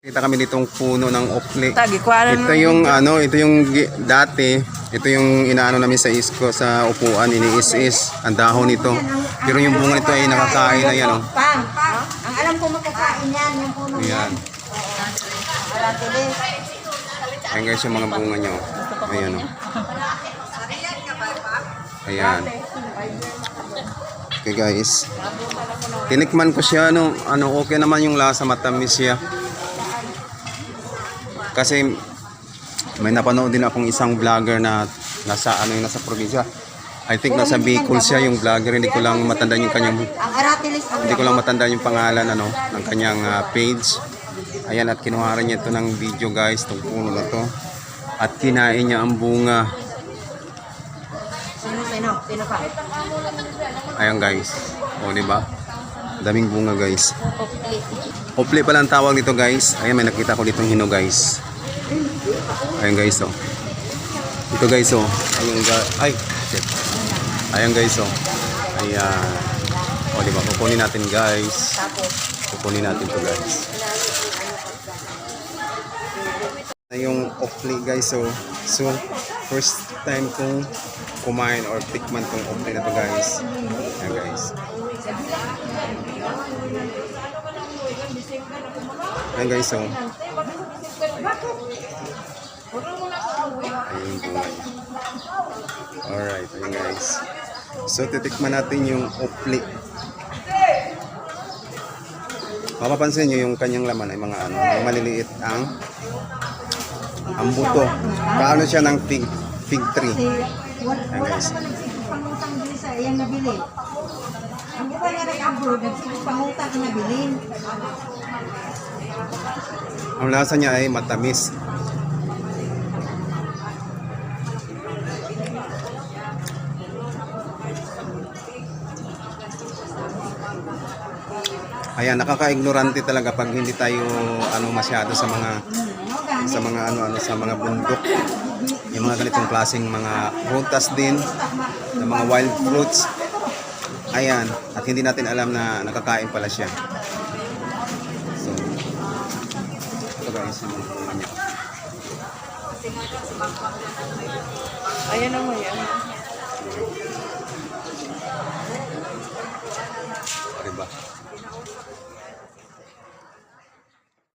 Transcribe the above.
Kita kami ditong puno ng kuwanan Ito yung ano, ito yung dati, ito yung inaano namin sa isko sa upuan, iniis-is ang dahon nito. Pero yung bunga nito ay nakakain na yan, oh. Pang, ang alam ko makakain yan, yung puno. Aratili. Ayan guys yung mga bunga niya, oh. Ayan, oh. Ayan. Okay guys. Tinikman ko siya, ano, ano, okay naman yung lasa, matamis siya. Kasi may napanood din akong isang vlogger na nasa ano yung nasa probinsya. I think nasa Bicol siya yung vlogger, hindi ko lang matandaan yung kanyang hindi ko lang matandaan yung pangalan ano ng kanyang ah, page. Ayan at kinuha niya ito ng video guys, itong puno na to. At kinain niya ang bunga. Ayan guys. O di ba? Daming bunga guys. Opli pala ang tawag dito guys. Ayan may nakita ko ditong hino guys. Ayan guys oh. Ito guys oh. Ayun ga ay shit. Ayan guys oh. Ayan. O di ba? Kukunin natin guys. Kukunin natin to guys. Na yung opli guys so so first time kong kumain or tikman tong opli na to guys. Ayan guys. Ayan guys so ayun bunga niya. Alright, ayun guys. So titikman natin yung opli. Mapapansin nyo yung kanyang laman ay mga ano, mga maliliit ang ang buto. Paano siya ng fig, fig tree. Ayan, guys. nagsipangutang din sa iyang nabili. Ang iba nga nag-abroad, nagsipangutang ang nabili. Ang lasa niya ay matamis. Ayan, nakaka-ignorante talaga pag hindi tayo ano masyado sa mga sa mga ano ano sa mga bundok. Yung mga ganitong klaseng mga prutas din, ng mga wild fruits. Ayan, at hindi natin alam na nakakain pala siya. So, ito guys, yung mga bunga niya. Ayan naman yan. Diba?